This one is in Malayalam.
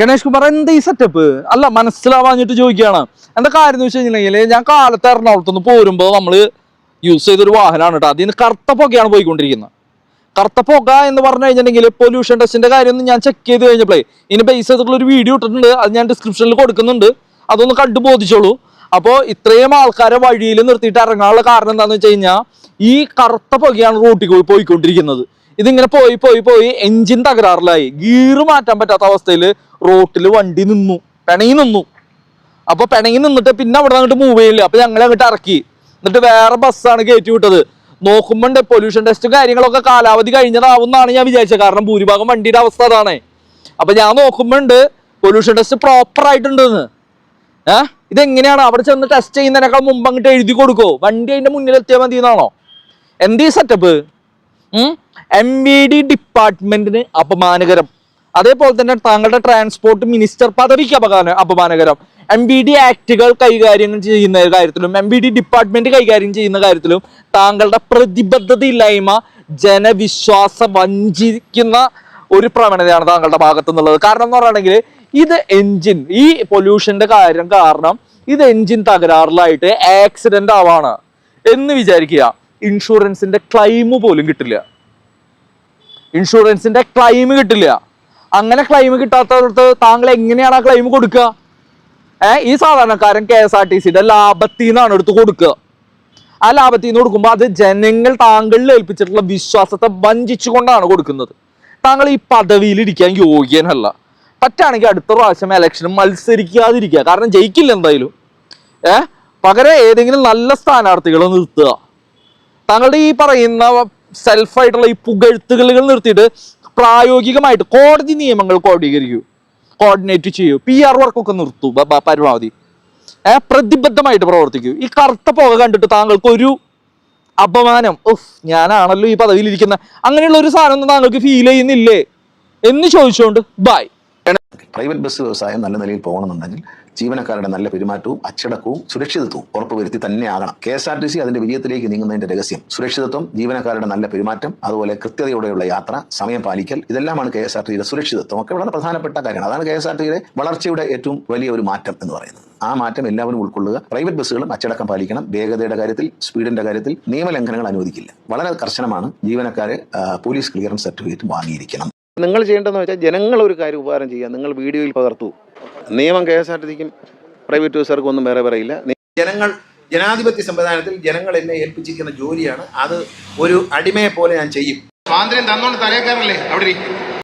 ഗണേഷ് കുമാർ എന്താ ഈ സെറ്റപ്പ് അല്ല മനസ്സിലാവാഞ്ഞിട്ട് ചോദിക്കുകയാണ്. എന്താ കാര്യം എന്ന് വെച്ച് കഴിഞ്ഞിട്ടുണ്ടെങ്കിൽ ഞാൻ കാലത്ത് എറണാകുളത്ത് നിന്ന് പോരുമ്പോൾ നമ്മൾ യൂസ് ചെയ്തൊരു വാഹനമാണ് കേട്ടോ അതിന് കറുത്ത പുകയാണ് പോയിക്കൊണ്ടിരിക്കുന്നത്. കറുത്ത പുക എന്ന് പറഞ്ഞു കഴിഞ്ഞിട്ടുണ്ടെങ്കിൽ പൊല്യൂഷൻ ടെസ്റ്റിന്റെ കാര്യം ഞാൻ ചെക്ക് ചെയ്ത് കഴിഞ്ഞപ്പോഴേ ഇനി ബേസ് ചെയ്തിട്ടുള്ള ഒരു വീഡിയോ ഇട്ടിട്ടുണ്ട്. അത് ഞാൻ ഡിസ്ക്രിപ്ഷനിൽ കൊടുക്കുന്നുണ്ട്. അതൊന്ന് കണ്ടു ബോധിച്ചോളൂ. അപ്പോൾ ഇത്രയും ആൾക്കാരെ വഴിയിൽ നിർത്തിയിട്ട് ഇറങ്ങാനുള്ള കാരണം എന്താണെന്ന് വെച്ച് കഴിഞ്ഞാൽ ഈ കറുത്ത പുകയാണ് റൂട്ടിൽ പോയി പോയിക്കൊണ്ടിരിക്കുന്നത്. ഇതിങ്ങനെ പോയി പോയി പോയി എഞ്ചിൻ തകരാറിലായി. ഗീറ് മാറ്റാൻ പറ്റാത്ത അവസ്ഥയിൽ റോട്ടിൽ വണ്ടി നിന്നു. പിണങ്ങി നിന്നു. അപ്പൊ പിണങ്ങി നിന്നിട്ട് പിന്നെ അവിടെ അങ്ങോട്ട് മൂവ് ചെയ്യില്ല. അപ്പൊ ഞങ്ങൾ അങ്ങോട്ട് ഇറക്കി. എന്നിട്ട് വേറെ ബസ്സാണ് കയറ്റി വിട്ടത്. നോക്കുമ്പോണ്ട് പൊല്യൂഷൻ ടെസ്റ്റും കാര്യങ്ങളൊക്കെ കാലാവധി കഴിഞ്ഞതാവുന്നാണ് ഞാൻ വിചാരിച്ചത്. കാരണം ഭൂരിഭാഗം വണ്ടിയുടെ അവസ്ഥ അതാണ്. അപ്പൊ ഞാൻ നോക്കുമ്പോണ്ട് പൊല്യൂഷൻ ടെസ്റ്റ് പ്രോപ്പർ ആയിട്ടുണ്ടെന്ന്. ഏഹ് ഇതെങ്ങനെയാണ്? അവിടെ ചെന്ന് ടെസ്റ്റ് ചെയ്യുന്നതിനേക്കാൾ മുമ്പ് അങ്ങോട്ട് എഴുതി കൊടുക്കോ. വണ്ടി അതിന്റെ മുന്നിൽ എത്തിയാൽ മതി എന്നാണോ എന്ത് സെറ്റപ്പ് എം വി ഡി ഡിപ്പാർട്ട്മെന്റിന് അപമാനകരം. അതേപോലെ തന്നെ താങ്കളുടെ ട്രാൻസ്പോർട്ട് മിനിസ്റ്റർ പദവിക്ക് അപമാന അപമാനകരം. എം ബി ഡി ആക്ടുകൾ കൈകാര്യം ചെയ്യുന്ന കാര്യത്തിലും എം ബി ഡി ഡിപ്പാർട്ട്മെന്റ് കൈകാര്യം ചെയ്യുന്ന കാര്യത്തിലും താങ്കളുടെ പ്രതിബദ്ധതയില്ലായ്മ ജനവിശ്വാസം വഞ്ചിക്കുന്ന ഒരു പ്രവണതയാണ് താങ്കളുടെ ഭാഗത്തു നിന്നുള്ളത് കാരണം എന്ന് പറയുകയാണെങ്കിൽ ഇത് എഞ്ചിൻ ഈ പൊല്യൂഷന്റെ കാര്യം കാരണം ഇത് എഞ്ചിൻ തകരാറിലായിട്ട് ആക്സിഡന്റ് ആവാണ് എന്ന് വിചാരിക്കുക. ഇൻഷുറൻസിന്റെ ക്ലെയിം പോലും കിട്ടില്ല. ഇൻഷുറൻസിന്റെ ക്ലെയിം കിട്ടില്ല. അങ്ങനെ ക്ലെയിം കിട്ടാത്തടത്ത് താങ്കൾ എങ്ങനെയാണ് ആ ക്ലെയിം കൊടുക്കുക? ഏഹ് ഈ സാധാരണക്കാരൻ കെ എസ് ആർ ടി സിയുടെ ലാഭത്തിൽ നിന്നാണ് എടുത്ത് കൊടുക്കുക. ആ ലാഭത്തിൽ നിന്ന് കൊടുക്കുമ്പോൾ അത് ജനങ്ങൾ താങ്കളിൽ ഏൽപ്പിച്ചിട്ടുള്ള വിശ്വാസത്തെ വഞ്ചിച്ചുകൊണ്ടാണ് കൊടുക്കുന്നത്. താങ്കൾ ഈ പദവിയിൽ ഇരിക്കാൻ യോഗ്യനല്ല. പറ്റാണെങ്കിൽ അടുത്ത പ്രാവശ്യം ഇലക്ഷന് മത്സരിക്കാതിരിക്കുക. കാരണം ജയിക്കില്ല എന്തായാലും. ഏഹ് പകരം ഏതെങ്കിലും നല്ല സ്ഥാനാർത്ഥികളെ നിർത്തുക. താങ്കളുടെ ഈ പറയുന്ന സെൽഫായിട്ടുള്ള ഈ പുകഴ്ത്തുകളുകൾ നിർത്തിയിട്ട് പ്രായോഗികമായിട്ട് കോടതി നിയമങ്ങൾ കോടീകരിക്കൂ കോർഡിനേറ്റ് ചെയ്യൂ. പി ആർ വർക്കൊക്കെ നിർത്തൂ. പരമാവധി. ഏഹ് പ്രതിബദ്ധമായിട്ട് പ്രവർത്തിക്കൂ. ഈ കറുത്ത പുക കണ്ടിട്ട് താങ്കൾക്ക് ഒരു അപമാനം. ഉഫ് ഞാനാണല്ലോ ഈ പദവിയിൽ ഇരിക്കുന്ന അങ്ങനെയുള്ള ഒരു സാധനം ഒന്നും താങ്കൾക്ക് ഫീൽ ചെയ്യുന്നില്ലേ? എന്ന് ചോദിച്ചുകൊണ്ട് ബൈ പ്രൈവറ്റ് ബസ് വ്യവസായം നല്ല നിലയിൽ പോകണമെന്നുണ്ടെങ്കിൽ ജീവനക്കാരുടെ നല്ല പെരുമാറ്റവും അച്ചടക്കവും സുരക്ഷിതത്വവും ഉറപ്പുവരുത്തി തന്നെയാകണം K S R T C അതിന്റെ വിജയത്തിലേക്ക് നീങ്ങുന്നതിന്റെ രഹസ്യം. സുരക്ഷിതത്വം ജീവനക്കാരുടെ നല്ല പെരുമാറ്റം അതുപോലെ കൃത്യതയോടെയുള്ള യാത്ര സമയം പാലിക്കൽ ഇതെല്ലാമാണ് കെ എസ് ആർ ടിയുടെ സുരക്ഷിതത്വം. ഒക്കെ വളരെ പ്രധാനപ്പെട്ട കാര്യമാണ് അതാണ് കെ എസ് ആർ ടിയുടെ വളർച്ചയുടെ ഏറ്റവും വലിയ ഒരു മാറ്റം എന്ന് പറയുന്നത്. ആ മാറ്റം എല്ലാവരും ഉൾക്കൊള്ളുക. പ്രൈവറ്റ് ബസ്സുകളും അച്ചടക്കം പാലിക്കണം. വേഗതയുടെ കാര്യത്തിൽ സ്പീഡിന്റെ കാര്യത്തിൽ നിയമലംഘനങ്ങൾ അനുവദിക്കില്ല. വളരെ കർശനമാണ് ജീവനക്കാരെ പോലീസ് ക്ലിയറൻസ് സർട്ടിഫിക്കറ്റ് വാങ്ങിയിരിക്കണം. നിങ്ങൾ ചെയ്യേണ്ടതെന്ന് വെച്ചാൽ ജനങ്ങൾ ഒരു കാര്യം ഉപകാരം ചെയ്യുക. നിങ്ങൾ വീഡിയോയിൽ പകർത്തു. നിയമം കെ എസ് ആർ ടി സിക്കും പ്രൈവറ്റ് ബസ്സുകാർക്കും ഒന്നും വേറെ പറയില്ല. ജനങ്ങൾ ജനാധിപത്യ സംവിധാനത്തിൽ ജനങ്ങൾ എന്നെ ഏൽപ്പിച്ചിരിക്കുന്ന ജോലിയാണ്. അത് ഒരു അടിമയെ പോലെ ഞാൻ ചെയ്യും. സ്വാതന്ത്ര്യം തന്നോണ്ട് തലേക്കാരല്ലേ അവിടെ.